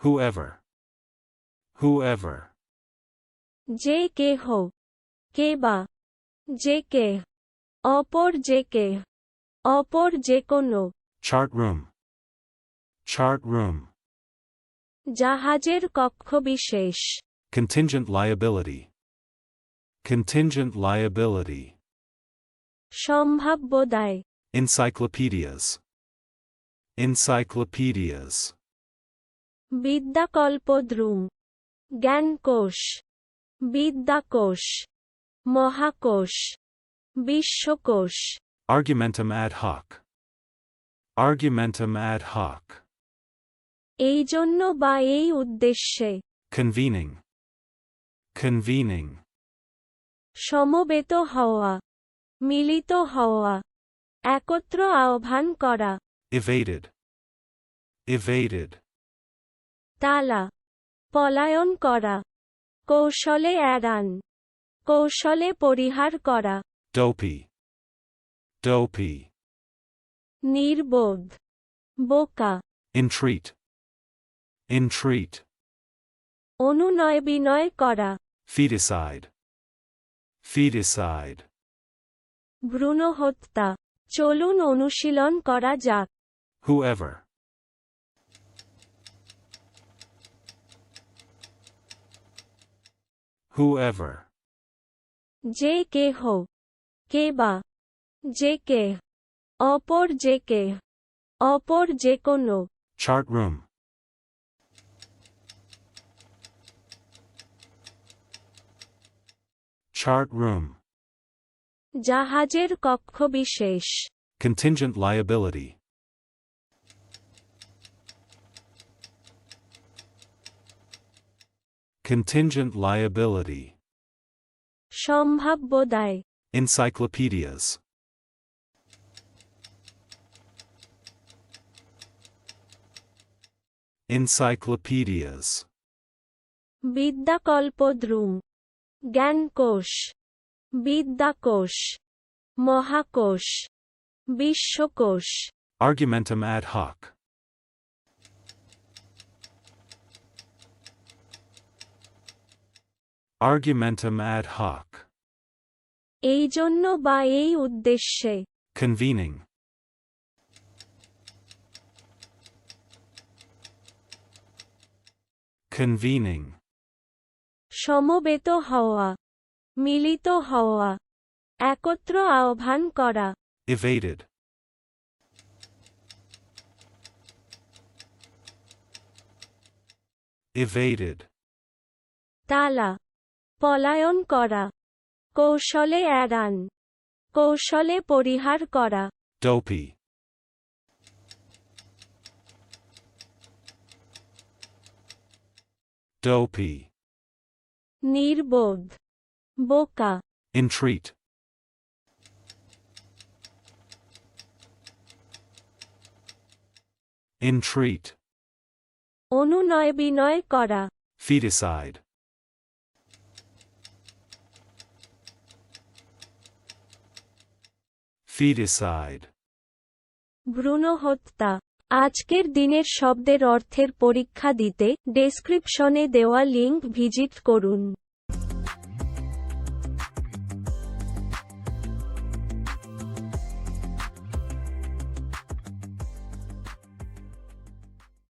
whoever, whoever, যে কেহ কে বা যে কে অপর যে কে অপর যে কোনো chart room, chart room, জাহাজের কক্ষবিশেষ contingent liability, contingent liability, সম্ভাব্য দায় encyclopedias, encyclopedias, বিদ্যাকল্পদ্রুম জ্ঞানকোষ বিদ্যাকোষ মহাকোষ বিশ্বকোষ। Argumentum ad hoc, argumentum ad hoc, এই জন্য বা এই উদ্দেশ্যে। Convening, convening, সমবেত হওয়া মিলিত হওয়া একত্র আহ্বান করা। Evaded, evaded, তালা পলায়ন করা কৌশলে এড়ান কৌশলে পরিহার করা dopey, dopey, নির্বোধ বোকা entreat, entreat, অনুনয় বিনয় করা feticide, feticide, ভ্রূণ হত্যা চলুন অনুশীলন করা যাক। whoever, whoever, যে কেহ কে বা যে কে অপর যে কে অপর যে কোনো chart room, chart room, জাহাজের কক্ষবিশেষ contingent liability, contingent liability, সম্ভাব্য দায় encyclopedias, encyclopedias, বিদ্যাকল্পদ্রুম জ্ঞানকোষ বিদ্যাকোষ মহাকোষ বিশ্বকোষ argumentum ad hoc, Argumentum ad hoc, এই জন্য বা এই উদ্দেশ্যে convening, convening, সমবেত হওয়া মিলিত হওয়া একত্র আহ্বান করা evaded, evaded, তালা পলায়ন করা। কৌশলে এড়ান। কৌশলে পরিহার করা। Dopey, dopey, নির্বোধ। বোকা। Entreat, entreat, অনুনয় বিনয় করা। Feticide, feticide, ভ্রূণ হত্যা। আজকের দিনের শব্দের অর্থের পরীক্ষা দিতে ডেসক্রিপশনে দেওয়া লিঙ্ক ভিজিট করুন।